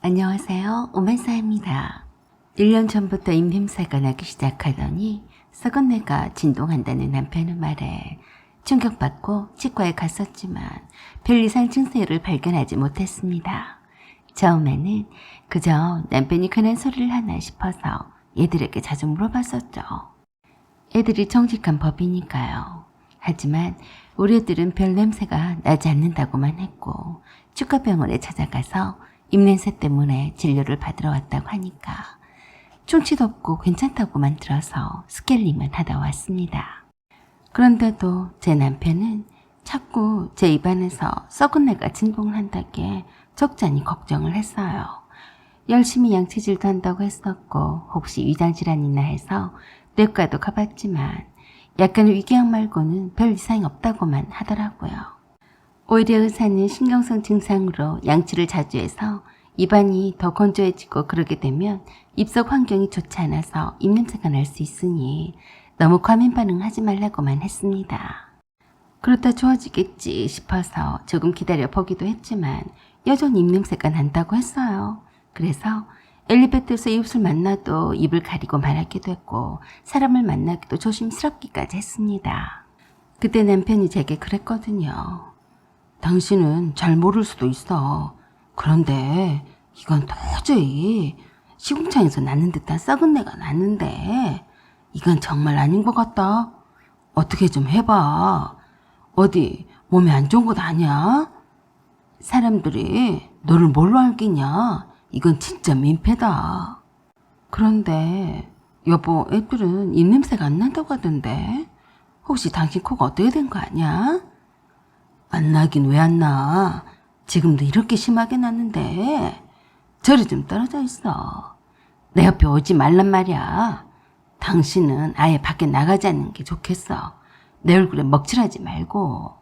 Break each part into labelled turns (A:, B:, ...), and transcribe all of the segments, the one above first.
A: 안녕하세요. 오멘사입니다. 1년 전부터 입냄새가 나기 시작하더니 썩은 내가 진동한다는 남편의 말에 충격받고 치과에 갔었지만 별 이상 증세를 발견하지 못했습니다. 처음에는 그저 남편이 괜한 소리를 하나 싶어서 얘들에게 자주 물어봤었죠. 애들이 정직한 법이니까요. 하지만 우리 애들은 별 냄새가 나지 않는다고만 했고 치과병원에 찾아가서 입냄새 때문에 진료를 받으러 왔다고 하니까 충치도 없고 괜찮다고만 들어서 스케일링만 하다 왔습니다. 그런데도 제 남편은 자꾸 제 입안에서 썩은 내가 진동을 한다기에 적잖이 걱정을 했어요. 열심히 양치질도 한다고 했었고 혹시 위장질환이나 해서 내과도 가봤지만 약간 위궤양 말고는 별 이상이 없다고만 하더라고요. 오히려 의사는 신경성 증상으로 양치를 자주 해서 입안이 더 건조해지고 그러게 되면 입속 환경이 좋지 않아서 입냄새가 날 수 있으니 너무 과민 반응하지 말라고만 했습니다. 그렇다 좋아지겠지 싶어서 조금 기다려 보기도 했지만 여전히 입냄새가 난다고 했어요. 그래서 엘리베이터에서 이웃을 만나도 입을 가리고 말하기도 했고 사람을 만나기도 조심스럽기까지 했습니다. 그때 남편이 제게 그랬거든요. 당신은 잘 모를 수도 있어. 그런데 이건 도저히 시궁창에서 나는 듯한 썩은 내가 나는데 이건 정말 아닌 것 같다. 어떻게 좀 해봐. 어디 몸에 안 좋은 것 아니야? 사람들이 너를 뭘로 알겠냐? 이건 진짜 민폐다. 그런데 여보 애들은 입냄새가 안 난다고 하던데 혹시 당신 코가 어떻게 된 거 아니야? 안 나긴 왜 안 나? 지금도 이렇게 심하게 났는데 저리 좀 떨어져 있어. 내 옆에 오지 말란 말이야. 당신은 아예 밖에 나가지 않는 게 좋겠어. 내 얼굴에 먹칠하지 말고.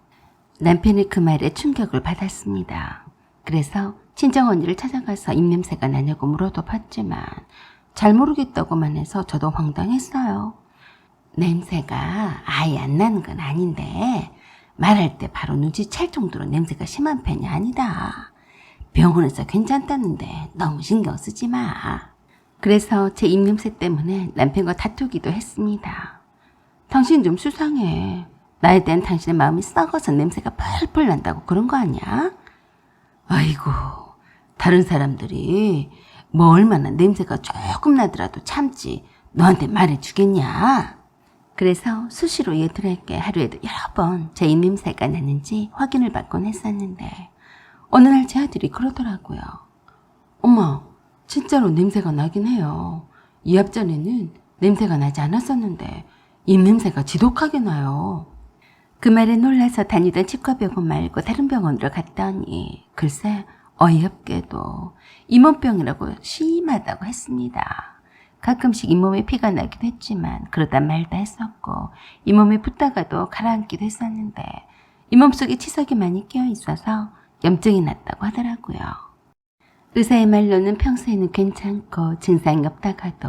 A: 남편이 그 말에 충격을 받았습니다. 그래서 친정 언니를 찾아가서 입냄새가 나냐고 물어도 봤지만 잘 모르겠다고만 해서 저도 황당했어요. 냄새가 아예 안 나는 건 아닌데 말할 때 바로 눈치챌 정도로 냄새가 심한 편이 아니다. 병원에서 괜찮다는데 너무 신경 쓰지 마. 그래서 제 입냄새 때문에 남편과 다투기도 했습니다. 당신 좀 수상해. 나에 대한 당신의 마음이 썩어서 냄새가 펄펄 난다고 그런 거 아니야? 아이고, 다른 사람들이 뭐 얼마나 냄새가 조금 나더라도 참지 너한테 말해주겠냐? 그래서 수시로 얘들에게 하루에도 여러 번 제 입냄새가 나는지 확인을 받곤 했었는데 어느 날 제 아들이 그러더라고요. 엄마, 진짜로 냄새가 나긴 해요. 이 앞전에는 냄새가 나지 않았었는데 입냄새가 지독하게 나요. 그 말에 놀라서 다니던 치과병원 말고 다른 병원으로 갔더니 글쎄 어이없게도 잇몸병이라고 심하다고 했습니다. 가끔씩 잇몸에 피가 나기도 했지만 그러다 말다 했었고 잇몸에 붓다가도 가라앉기도 했었는데 잇몸 속에 치석이 많이 끼어 있어서 염증이 났다고 하더라고요. 의사의 말로는 평소에는 괜찮고 증상이 없다가도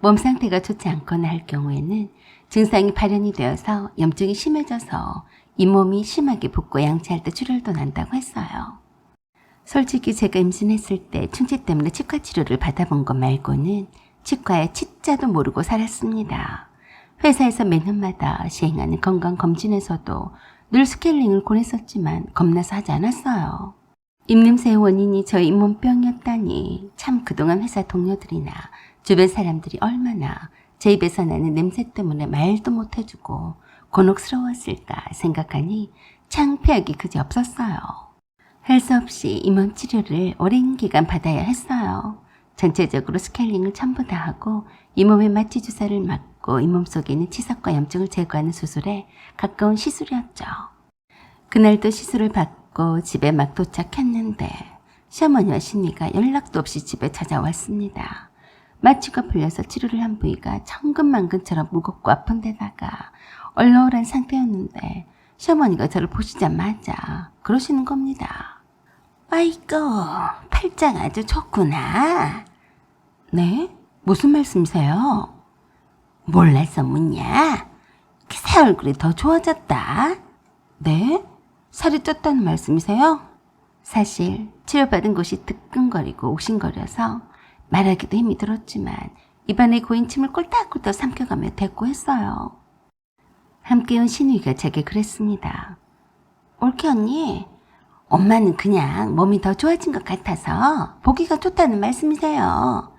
A: 몸 상태가 좋지 않거나 할 경우에는 증상이 발현이 되어서 염증이 심해져서 잇몸이 심하게 붓고 양치할 때 출혈도 난다고 했어요. 솔직히 제가 임신했을 때 충치 때문에 치과 치료를 받아본 것 말고는 치과에 치자도 모르고 살았습니다. 회사에서 매년마다 시행하는 건강검진에서도 늘 스케일링을 권했었지만 겁나서 하지 않았어요. 입냄새의 원인이 저희 잇몸병이었다니 참 그동안 회사 동료들이나 주변 사람들이 얼마나 제 입에서 나는 냄새 때문에 말도 못해주고 곤혹스러웠을까 생각하니 창피하기 그지 없었어요. 할 수 없이 잇몸 치료를 오랜 기간 받아야 했어요. 전체적으로 스케일링을 전부 다 하고 잇몸에 마취 주사를 맞고 잇몸 속에 있는 치석과 염증을 제거하는 수술에 가까운 시술이었죠. 그날도 시술을 받고 집에 막 도착했는데 시어머니와 신이가 연락도 없이 집에 찾아왔습니다. 마취가 풀려서 치료를 한 부위가 천근만근처럼 무겁고 아픈 데다가 얼얼한 상태였는데 시어머니가 저를 보시자마자 그러시는 겁니다. 아이고, 팔짱 아주 좋구나. 네? 무슨 말씀이세요? 몰라서 묻냐? 새 얼굴이 더 좋아졌다. 네? 살이 쪘다는 말씀이세요? 사실 치료받은 곳이 뜨끔거리고 옥신거려서 말하기도 힘이 들었지만 입안에 고인 침을 꼴딱꼴딱 삼켜가며 대꾸했어요. 함께 온 신우이가 제게 그랬습니다. 옳게 언니, 엄마는 그냥 몸이 더 좋아진 것 같아서 보기가 좋다는 말씀이세요.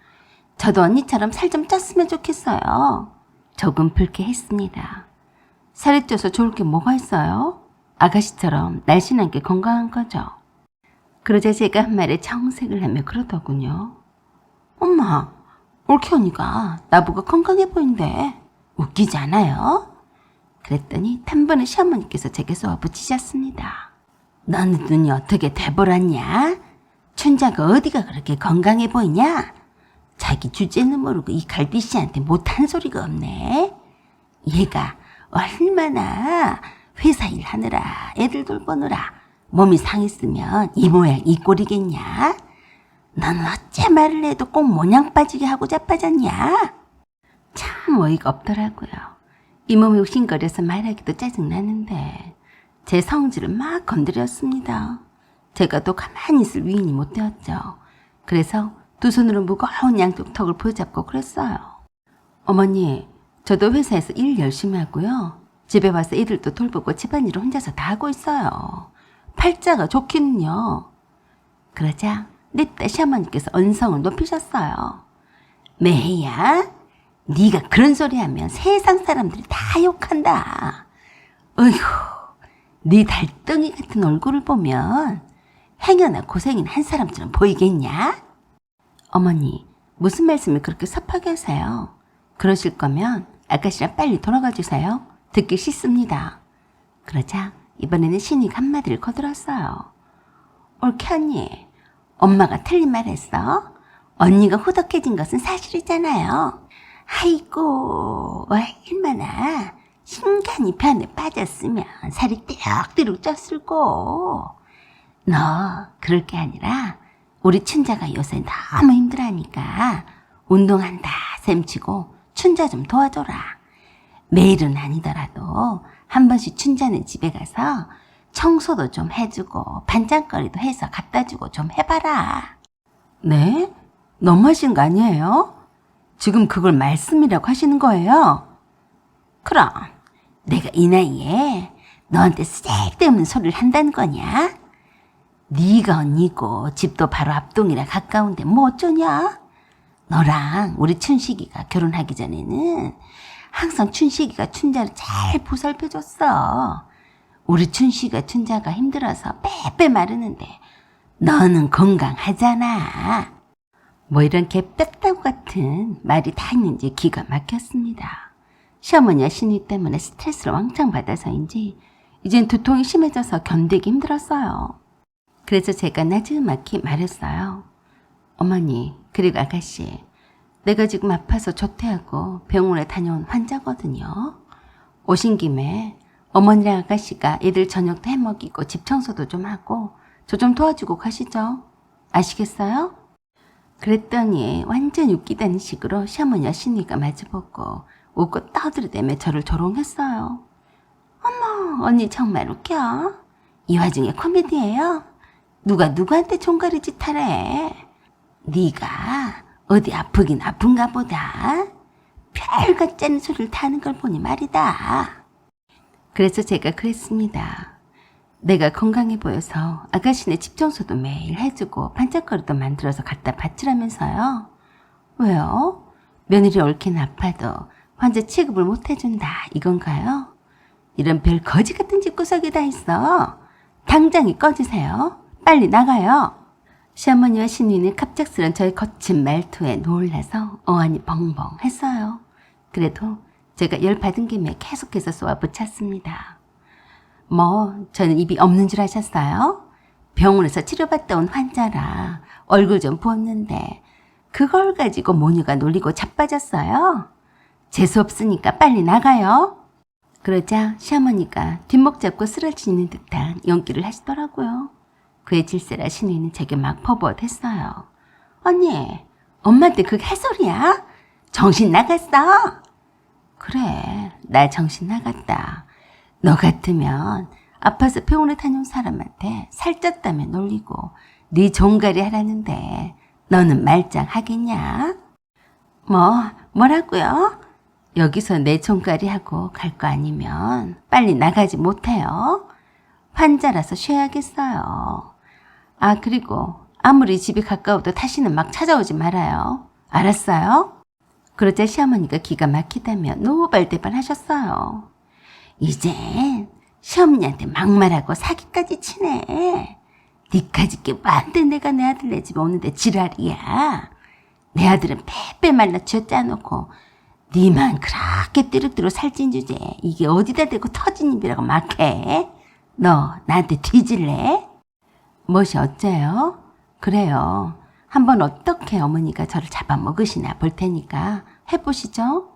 A: 저도 언니처럼 살 좀 쪘으면 좋겠어요. 조금 불쾌했습니다. 살이 쪄서 좋을 게 뭐가 있어요? 아가씨처럼 날씬한 게 건강한 거죠. 그러자 제가 한 말에 정색을 하며 그러더군요. 엄마, 옳게 언니가 나보고 건강해 보인대. 웃기지 않아요? 그랬더니 단번에 시어머니께서 제게 쏘아 붙이셨습니다. 너는 눈이 어떻게 돼버렸냐? 춘자가 어디가 그렇게 건강해 보이냐? 자기 주제는 모르고 이 갈비 씨한테 못한 소리가 없네. 얘가 얼마나 회사 일 하느라 애들 돌보느라 몸이 상했으면 이 모양 이 꼴이겠냐? 넌 어째 말을 해도 꼭 모양 빠지게 하고 자빠졌냐? 참 어이가 없더라고요. 이 몸이 욱신거려서 말하기도 짜증나는데 제 성질을 막 건드렸습니다. 제가 또 가만히 있을 위인이 못 되었죠. 그래서 두 손으로 무거운 양쪽 턱을 부여잡고 그랬어요. 어머니, 저도 회사에서 일 열심히 하고요. 집에 와서 애들도 돌보고 집안일을 혼자서 다 하고 있어요. 팔자가 좋기는요. 그러자 냅다 시어머니께서 언성을 높이셨어요. 매야, 네가 그런 소리 하면 세상 사람들이 다 욕한다. 어휴, 네 달덩이 같은 얼굴을 보면 행여나 고생인 한 사람처럼 보이겠냐? 어머니, 무슨 말씀을 그렇게 섭하게 하세요? 그러실 거면 아가씨랑 빨리 돌아가 주세요. 듣기 싫습니다. 그러자 이번에는 신이가 한마디를 거들었어요. 옳게 언니, 엄마가 틀린 말 했어? 언니가 후덕해진 것은 사실이잖아요. 아이고, 얼마나 신간이 변에 빠졌으면 살이 띠룩띠룩 쪘을꼬. 너 그럴 게 아니라 우리 춘자가 요새 너무 힘들하니까 운동한다 셈치고 춘자 좀 도와줘라. 매일은 아니더라도 한 번씩 춘자네 집에 가서 청소도 좀 해주고 반찬거리도 해서 갖다 주고 좀 해봐라. 네? 너무하신 거 아니에요? 지금 그걸 말씀이라고 하시는 거예요? 그럼 내가 이 나이에 너한테 쓸데없는 소리를 한다는 거냐? 네가 언니고 집도 바로 앞동이라 가까운데 뭐 어쩌냐? 너랑 우리 춘식이가 결혼하기 전에는 항상 춘식이가 춘자를 잘 보살펴줬어. 우리 춘식이가 춘자가 힘들어서 빼빼 마르는데 너는 건강하잖아. 뭐 이런 개뼈다구 같은 말이 다 있는지 기가 막혔습니다. 시어머니와 신이 때문에 스트레스를 왕창 받아서인지 이젠 두통이 심해져서 견디기 힘들었어요. 그래서 제가 나지막히 말했어요. 어머니, 그리고 아가씨, 내가 지금 아파서 조퇴하고 병원에 다녀온 환자거든요. 오신 김에 어머니랑 아가씨가 애들 저녁도 해먹이고 집 청소도 좀 하고 저 좀 도와주고 가시죠. 아시겠어요? 그랬더니 완전 웃기다는 식으로 시어머니와 신이가 마주보고 웃고 떠들이대며 저를 조롱했어요. 어머, 언니 정말 웃겨. 이 와중에 코미디예요? 누가 누구한테 종가리 짓 하래? 네가 어디 아프긴 아픈가 보다. 별 같지 않은 소리를 타는 걸 보니 말이다. 그래서 제가 그랬습니다. 내가 건강해 보여서 아가씨네 집 청소도 매일 해주고 반짝거리도 만들어서 갖다 바치라면서요. 왜요? 며느리 옳긴 아파도 환자 취급을 못 해준다 이건가요? 이런 별 거지 같은 집구석이 다 있어. 당장이 꺼지세요. 빨리 나가요. 시어머니와 신우는 갑작스런 저의 거친 말투에 놀라서 어안이 벙벙 했어요. 그래도 제가 열 받은 김에 계속해서 쏘아 붙였습니다. 뭐, 저는 입이 없는 줄 아셨어요? 병원에서 치료받다 온 환자라 얼굴 좀 부었는데, 그걸 가지고 모녀가 놀리고 자빠졌어요. 재수없으니까 빨리 나가요. 그러자 시어머니가 뒷목 잡고 쓰러지는 듯한 연기를 하시더라고요. 그의 질세라 신우이는 제게 막 퍼부어댔어요. 언니, 엄마한테 그게 할 소리야? 정신 나갔어? 그래, 나 정신 나갔다. 너 같으면 아파서 병원에 다녀온 사람한테 살쪘다며 놀리고 네 종가리 하라는데 너는 말짱 하겠냐? 뭐 뭐라고요? 여기서 내 종가리 하고 갈 거 아니면 빨리 나가지 못해요. 환자라서 쉬어야겠어요. 아 그리고 아무리 집이 가까워도 다시는 막 찾아오지 말아요. 알았어요? 그러자 시어머니가 기가 막히다며 노발대발 하셨어요. 이젠 시어머니한테 막말하고 사기까지 치네. 니까지 게 만데 내가 내 아들 내 집에 오는데 지랄이야. 내 아들은 빼빼 말라 쥐어 짜놓고 니만 그렇게 띠룩띠룩 살찐 주제 이게 어디다 대고 터진 입이라고 막해? 너 나한테 뒤질래? 무엇이 어째요? 그래요. 한번 어떻게 어머니가 저를 잡아먹으시나 볼 테니까 해보시죠.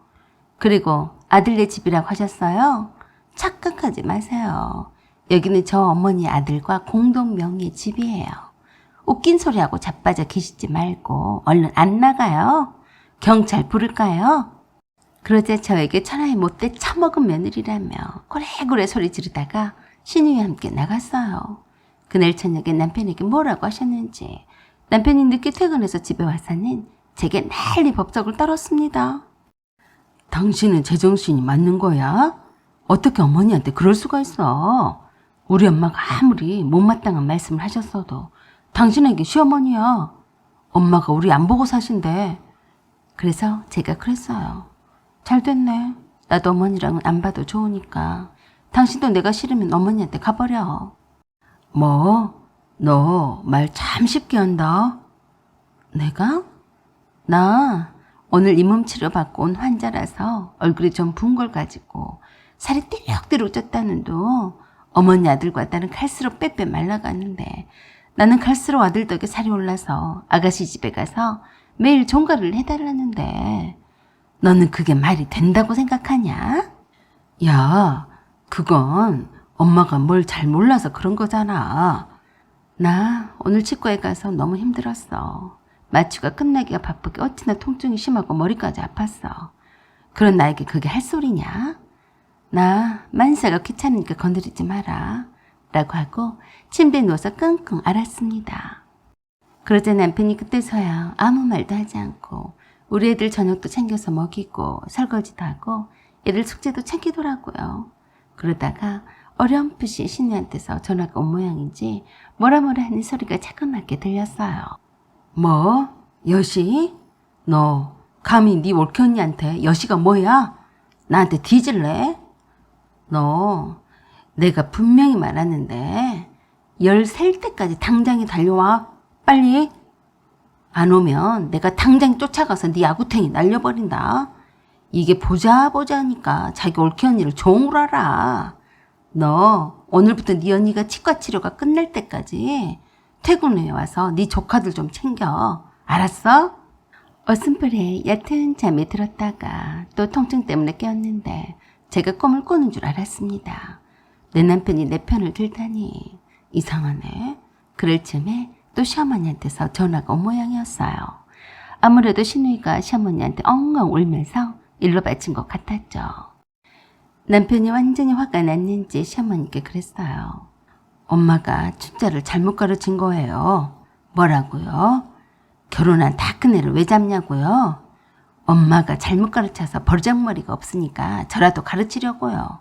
A: 그리고 아들네 집이라고 하셨어요? 착각하지 마세요. 여기는 저 어머니 아들과 공동 명의 집이에요. 웃긴 소리하고 자빠져 계시지 말고 얼른 안 나가요. 경찰 부를까요? 그러자 저에게 천하의 못돼 처먹은 며느리라며 고래고래 소리 지르다가 신우와 함께 나갔어요. 그날 저녁에 남편에게 뭐라고 하셨는지 남편이 늦게 퇴근해서 집에 와서는 제게 난리 법석을 떨었습니다. 당신은 제정신이 맞는 거야? 어떻게 어머니한테 그럴 수가 있어? 우리 엄마가 아무리 못마땅한 말씀을 하셨어도 당신에게 시어머니야. 엄마가 우리 안 보고 사신대. 그래서 제가 그랬어요. 잘 됐네. 나도 어머니랑은 안 봐도 좋으니까. 당신도 내가 싫으면 어머니한테 가버려. 뭐? 너 말 참 쉽게 한다. 내가? 나 오늘 잇몸 치료 받고 온 환자라서 얼굴이 좀 부은 걸 가지고 살이 띠룩띠룩 쪘다는 도 어머니 아들과 딸은 갈수록 빼빼 말라가는데 나는 갈수록 아들 덕에 살이 올라서 아가씨 집에 가서 매일 종가를 해달라는데 너는 그게 말이 된다고 생각하냐? 야, 그건 엄마가 뭘 잘 몰라서 그런 거잖아. 나 오늘 치과에 가서 너무 힘들었어. 마취가 끝나기가 바쁘게 어찌나 통증이 심하고 머리까지 아팠어. 그런 나에게 그게 할 소리냐? 나 만사가 귀찮으니까 건드리지 마라. 라고 하고 침대에 누워서 끙끙 앓았습니다. 그러자 남편이 그때서야 아무 말도 하지 않고 우리 애들 저녁도 챙겨서 먹이고 설거지도 하고 애들 숙제도 챙기더라고요. 그러다가 어렴풋이 신우한테서 전화가 온 모양인지 뭐라 뭐라 하는 소리가 자그맣게 들렸어요. 뭐? 여시? 너 감히 네 올케 언니한테 여시가 뭐야? 나한테 뒤질래? 너 내가 분명히 말하는데 열 셀 때까지 당장에 달려와 빨리 안 오면 내가 당장 쫓아가서 네 아구탱이 날려버린다 이게 보자 보자 하니까 자기 올케 언니를 종으로 알아 너 오늘부터 네 언니가 치과 치료가 끝날 때까지 퇴근 후에 와서 네 조카들 좀 챙겨 알았어? 어슴풀에 얕은 잠이 들었다가 또 통증 때문에 깨었는데 제가 꿈을 꾸는 줄 알았습니다. 내 남편이 내 편을 들다니 이상하네. 그럴 쯤에 또 시어머니한테서 전화가 온 모양이었어요. 아무래도 신우이가 시어머니한테 엉엉 울면서 일로 바친 것 같았죠. 남편이 완전히 화가 났는지 시어머니께 그랬어요. 엄마가 춘자를 잘못 가르친 거예요. 뭐라고요? 결혼한 다큰 애를 왜 잡냐고요? 엄마가 잘못 가르쳐서 버르장머리가 없으니까 저라도 가르치려고요.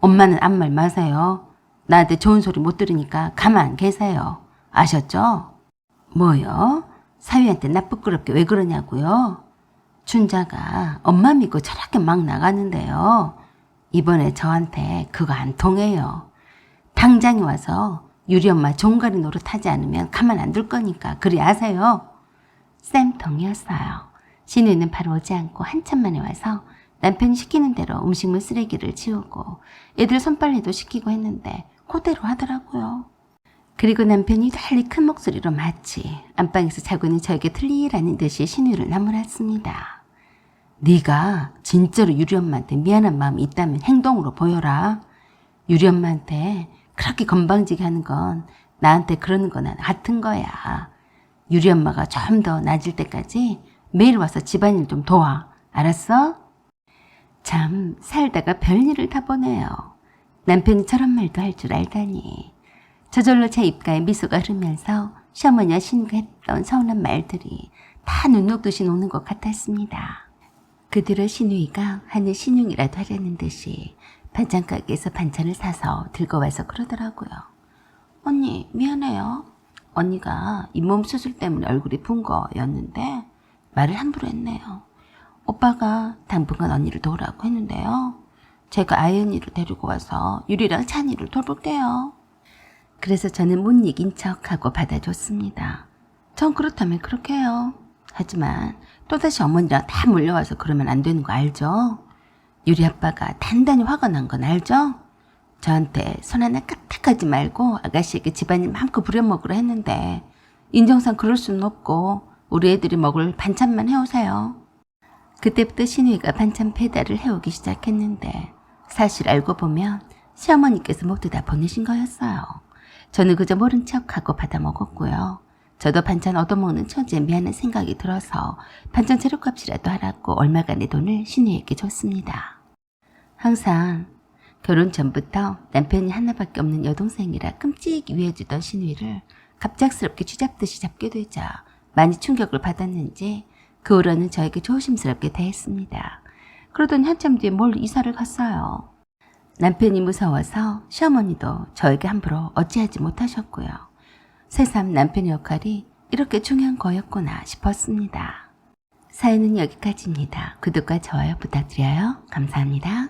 A: 엄마는 아무 말 마세요. 나한테 좋은 소리 못 들으니까 가만 계세요. 아셨죠? 뭐요? 사위한테 나쁘끄럽게 왜 그러냐고요? 춘자가 엄마 믿고 저렇게 막 나가는데요. 이번에 저한테 그거 안 통해요. 당장에 와서 유리 엄마 종가리 노릇하지 않으면 가만 안 둘 거니까 그리 아세요. 쌤통이었어요. 신우는 바로 오지 않고 한참 만에 와서 남편이 시키는 대로 음식물 쓰레기를 치우고 애들 손빨래도 시키고 했는데 그대로 하더라고요. 그리고 남편이 달리 큰 목소리로 마치 안방에서 자고 있는 저에게 틀리라는 듯이 신우를 나무랐습니다. 네가 진짜로 유리 엄마한테 미안한 마음이 있다면 행동으로 보여라. 유리 엄마한테 그렇게 건방지게 하는 건 나한테 그러는 거나 같은 거야. 유리 엄마가 좀더 나아질 때까지 매일 와서 집안일 좀 도와. 알았어? 참 살다가 별일을 다 보네요. 남편이 저런 말도 할 줄 알다니. 저절로 제 입가에 미소가 흐르면서 시어머니와 신우가 했던 서운한 말들이 다 눈 녹듯이 녹는 것 같았습니다. 그 뒤로 신우이가 하는 신용이라도 하려는 듯이 반찬 가게에서 반찬을 사서 들고 와서 그러더라고요. 언니 미안해요. 언니가 잇몸 수술 때문에 얼굴이 분 거였는데 말을 함부로 했네요. 오빠가 당분간 언니를 도우라고 했는데요. 제가 아이 언니를 데리고 와서 유리랑 찬이를 돌볼게요. 그래서 저는 못 이긴 척하고 받아줬습니다. 전 그렇다면 그렇게 해요. 하지만 또다시 어머니랑 다 몰려와서 그러면 안 되는 거 알죠? 유리 아빠가 단단히 화가 난 건 알죠? 저한테 손 하나 까딱하지 말고 아가씨에게 집안일 마음껏 부려먹으라 했는데 인정상 그럴 수는 없고 우리 애들이 먹을 반찬만 해오세요. 그때부터 신우이가 반찬 배달을 해오기 시작했는데 사실 알고 보면 시어머니께서 모두 다 보내신 거였어요. 저는 그저 모른 척하고 받아 먹었고요. 저도 반찬 얻어먹는 처지에 미안한 생각이 들어서 반찬 재료값이라도 하라고 얼마간의 돈을 신우이에게 줬습니다. 항상 결혼 전부터 남편이 하나밖에 없는 여동생이라 끔찍 위해주던 신우이를 갑작스럽게 쥐잡듯이 잡게 되자 많이 충격을 받았는지 그 후로는 저에게 조심스럽게 대했습니다. 그러더니 한참 뒤에 뭘 이사를 갔어요. 남편이 무서워서 시어머니도 저에게 함부로 어찌하지 못하셨고요. 새삼 남편의 역할이 이렇게 중요한 거였구나 싶었습니다. 사연은 여기까지입니다. 구독과 좋아요 부탁드려요. 감사합니다.